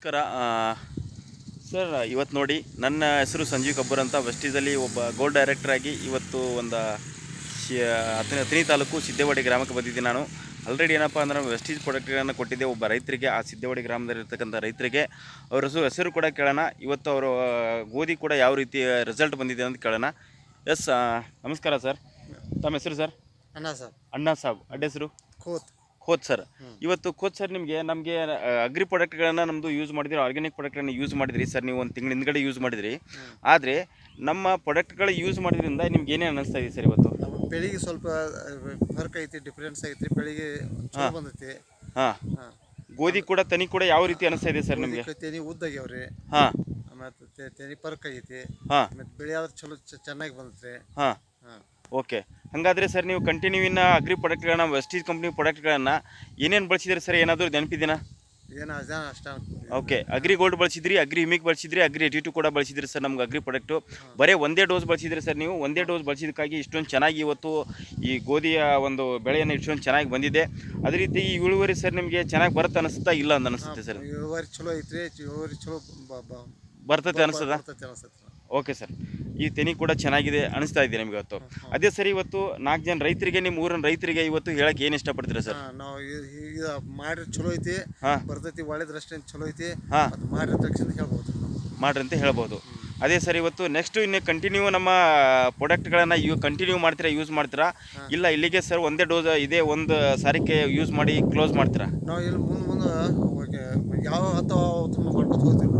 ನಮಸ್ಕಾರ. ಸರ್ ಇವತ್ತು ನೋಡಿ ನನ್ನ ಹೆಸರು ಸಂಜೀವ್ ಕಬ್ಬೂರ್ ಅಂತ. ವೆಸ್ಟೀಸಲ್ಲಿ ಒಬ್ಬ ಗೋಲ್ಡ್ ಡೈರೆಕ್ಟರ್ ಆಗಿ ಇವತ್ತು ಒಂದು ಶಿ ಹತ್ತನೇ ಹತ್ತನೇ ತಾಲೂಕು ಸಿದ್ದೇವಾಡಿ ಗ್ರಾಮಕ್ಕೆ ಬಂದಿದ್ದೀನಿ ನಾನು. ಆಲ್ರೆಡಿ ಏನಪ್ಪ ಅಂದ್ರೆ ವೆಸ್ಟೀಸ್ ಪ್ರಾಡಕ್ಟ್ಗಳನ್ನು ಕೊಟ್ಟಿದ್ದೆ. ಒಬ್ಬ ರೈತರಿಗೆ ಆ ಸಿದ್ದೇವಾಡಿ ಗ್ರಾಮದಲ್ಲಿರ್ತಕ್ಕಂಥ ರೈತರಿಗೆ. ಅವ್ರ ಹೆಸರು ಹೆಸರು ಕೂಡ ಕೇಳೋಣ. ಇವತ್ತು ಅವರು ಗೋಧಿ ಕೂಡ ಯಾವ ರೀತಿ ರಿಸಲ್ಟ್ ಬಂದಿದೆ ಅಂತ ಕೇಳೋಣ. ಎಸ್ ನಮಸ್ಕಾರ ಸರ್. ತಮ್ಮ ಹೆಸರು ಸರ್? ಅಣ್ಣ ಸರ್. ಅಣ್ಣಾ ಸಾಬ್. ಅಡ್ಡ ಹೆಸರು? ಕೂತ್. ಖೋತ್ ಸರ್. ಇವತ್ತು ಕೋಚ್ ಸರ್ ನಿಮಗೆ ನಮಗೆ ಅಗ್ರಿ ಪ್ರಾಡಕ್ಟ್ಗಳನ್ನು ನಮ್ಮದು ಯೂಸ್ ಮಾಡಿದ್ರಿ ಆರ್ಗ್ಯಾನಿಕ್ ಪ್ರಾಡಕ್ಟ್ಗಳನ್ನ ಯೂಸ್ ಮಾಡಿದ್ರಿ ಸರ್ ನೀವು ಒಂದು ತಿಂಗಳ ಹಿಂದ್ಗಡೆ ಯೂಸ್ ಮಾಡಿದ್ರಿ. ಆದರೆ ನಮ್ಮ ಪ್ರಾಡಕ್ಟ್ಗಳು ಯೂಸ್ ಮಾಡಿದ್ರಿಂದ ನಿಮ್ಗೆ ಏನೇ ಅನ್ನಿಸ್ತಾ ಇದೆ ಸರ್ ಇವತ್ತು? ಬೆಳಿಗ್ಗೆ ಸ್ವಲ್ಪ ಫರ್ಕ್ ಐತಿ ಡಿಫ್ರೆನ್ಸ್ ಐತಿ ಬೆಳಿಗ್ಗೆ ಬಂದೈತಿ. ಹಾಂ. ಗೋಧಿ ಕೂಡ ತನಿ ಕೂಡ ಯಾವ ರೀತಿ ಅನಿಸ್ತಾ ಇದೆ ಸರ್ ನಿಮಗೆ? ತೆನಿ ಉದ್ದಾಗ್ಯಾವ್ರಿ ಹಾಂ. ಮತ್ತೆ ತನಿ ಪರ್ಕ್ ಐತಿ. ಹಾಂ. ಮತ್ತೆ ಬೆಳೆ ಆದ್ರೆ ಚಲೋ ಚೆನ್ನಾಗಿ ಬಂದೈತೆ ಹಾಂ. ಹಾಂ. ಓಕೆ. ಹಾಗಾದರೆ ಸರ್ ನೀವು ಕಂಟಿನ್ಯೂ ಇನ್ನ ಅಗ್ರಿ ಪ್ರಾಡಕ್ಟ್ಗಳನ್ನ ವೆಸ್ಟೀಸ್ ಕಂಪ್ನಿ ಪ್ರಾಡಕ್ಟ್ಗಳನ್ನು ಏನೇನು ಬಳಸಿದ್ರಿ ಸರ್? ಏನಾದರೂ ನೆನಪಿದ್ದೀನಾ ಏನು ಅಷ್ಟ ಓಕೆ ಅಗ್ರಿ ಗೋಲ್ಡ್ ಬಳಸಿದ್ರಿ ಅಗ್ರಿ ಹಿಮಿಕ್ ಬಳಸಿದ್ರಿ ಅಗ್ರಿ ಎಟಿ ಟು ಕೂಡ ಬಳಸಿದ್ರಿ ಸರ್ ನಮ್ಗೆ ಅಗ್ರಿ ಪ್ರಾಡಕ್ಟು ಬರೀ ಒಂದೇ ಡೋಸ್ ಬಳಸಿದ್ರಿ ಸರ್ ನೀವು. ಒಂದೇ ಡೋಸ್ ಬಳಸಿದ್ದಕ್ಕಾಗಿ ಇಷ್ಟೊಂದು ಚೆನ್ನಾಗಿ ಇವತ್ತು ಈ ಗೋಧಿಯ ಒಂದು ಬೆಳೆಯನ್ನು ಇಷ್ಟೊಂದು ಚೆನ್ನಾಗಿ ಬಂದಿದೆ. ಅದೇ ರೀತಿ ಈ ಇಳುವರಿ ಸರ್ ನಿಮಗೆ ಚೆನ್ನಾಗಿ ಬರುತ್ತೆ ಅನಿಸುತ್ತಾ ಇಲ್ಲ ಅಂತ ಅನಿಸುತ್ತೆ ಸರ್? ಇಳುವರಿ ಚಲೋ ಐತ್ರಿ ಇಳುವರಿ ಚಲೋ ಬ- ಬ- ಬರ್ತದೆ ಅನಿಸ್ತದ ಬರ್ತೈತಿ ಅನ್ಸತ್ರಿ ಓಕೆ ಸರ್. ಈ ತೆನಿ ಕೂಡ ಚೆನ್ನಾಗಿದೆ ಅನಿಸ್ತಾ ಇದೆ ನಿಮ್ಗೆ ಇವತ್ತು. ಅದೇ ಸರ್ ಇವತ್ತು ನಾಲ್ಕು ಜನ ರೈತರಿಗೆ ನಿಮ್ಮ ಊರಿನ ರೈತರಿಗೆ ಇವತ್ತು ಹೇಳಕ್ಕೆ ಏನು ಇಷ್ಟಪಡ್ತೀರಾ ಸರ್? ನಾವು ಈಗ ಮಾಡ್ರಿ ಚಲೋ ಐತಿ ಹಾಂ. ಬರ್ತೈತಿ ದೃಷ್ಟಿ ಚಲೋ ಐತಿ. ಮಾಡಿದ ತಕ್ಷಣ ಹೇಳ್ಬೋದು ಮಾಡ್ರಿ ಅಂತ ಹೇಳ್ಬೋದು. ಅದೇ ಸರ್ ಇವತ್ತು ನೆಕ್ಸ್ಟ್ ಇನ್ನು ಕಂಟಿನ್ಯೂ ನಮ್ಮ ಪ್ರಾಡಕ್ಟ್ಗಳನ್ನು ಯೂ ಕಂಟಿನ್ಯೂ ಮಾಡ್ತೀರಾ ಯೂಸ್ ಮಾಡ್ತೀರಾ? ಇಲ್ಲ ಇಲ್ಲಿಗೆ ಸರ್ ಒಂದೇ ಡೋಸ್ ಇದೇ ಒಂದು ಸಾರಿಗೆ ಯೂಸ್ ಮಾಡಿ ಕ್ಲೋಸ್ ಮಾಡ್ತೀರಾ? ನಾವು ಇಲ್ಲಿ ಮುಂದೆ ಮುಂದೆ ಯಾವ ಅಥವಾ ಮಾಡ್ಕೊತ ಹೋಗ್ತೀವಿ.